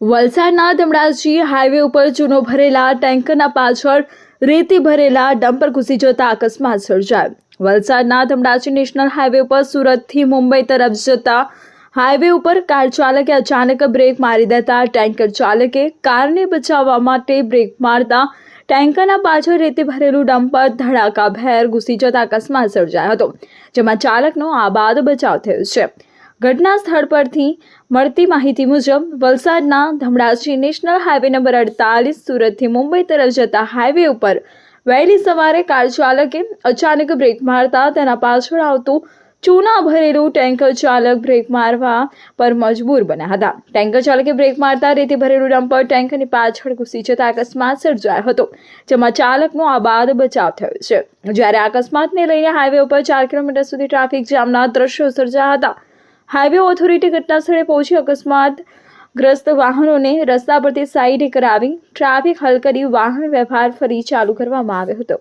વલસાડના ધમડાજી હાઈવે ઉપર ચૂનો ભરેલા ટેન્કરના પાછળ રેતી ભરેલા ડમ્પર ઘૂસી જતા અકસ્માત સર્જાયો. વલસાડના ધમડાજી નેશનલ હાઈવે ઉપર સુરતથી મુંબઈ તરફ જતા હાઈવે ઉપર કાર ચાલકે અચાનક બ્રેક મારી દેતા ટેન્કર ચાલકે કારને બચાવવા માટે બ્રેક મારતા ટેન્કરના પાછળ રેતી ભરેલું ડમ્પર ધડાકાભેર ઘૂસી જતા અકસ્માત સર્જાયો હતો, જેમાં ચાલકનો આબાદ બચાવ થયો છે. ઘટના સ્થળ પરથી મળતી માહિતી મુજબ, વલસાડના ધમડાજી નેશનલ હાઈવે નંબર અડતાલીસ સુરતથી મુંબઈ તરફ જતા હાઈવે ઉપર વહેલી સવારે કાર ચાલકે અચાનક બ્રેક મારતા તેના પાછળ આવતું ચૂના ભરેલું ટેન્કર ચાલક બ્રેક મારવા પર મજબૂર બન્યા હતા. ટેન્કર ચાલકે બ્રેક મારતા રેતી ભરેલું ડમ્પર ટેન્કરની પાછળ ઘૂસી જતા અકસ્માત સર્જાયો હતો, જેમાં ચાલકનો આબાદ બચાવ થયો છે. જ્યારે અકસ્માતને લઈને હાઈવે ઉપર ચાર કિલોમીટર સુધી ટ્રાફિક જામના દ્રશ્યો સર્જાયા હતા હાઈવે ઓથોરિટી ઘટનાસ્થળે પહોંચી અકસ્માત ગ્રસ્ત વાહનોને રસ્તા પરથી સાઈડ કરાવી ટ્રાફિક હલ કરી વાહન વ્યવહાર ફરી ચાલુ કરવામાં આવ્યો હતો.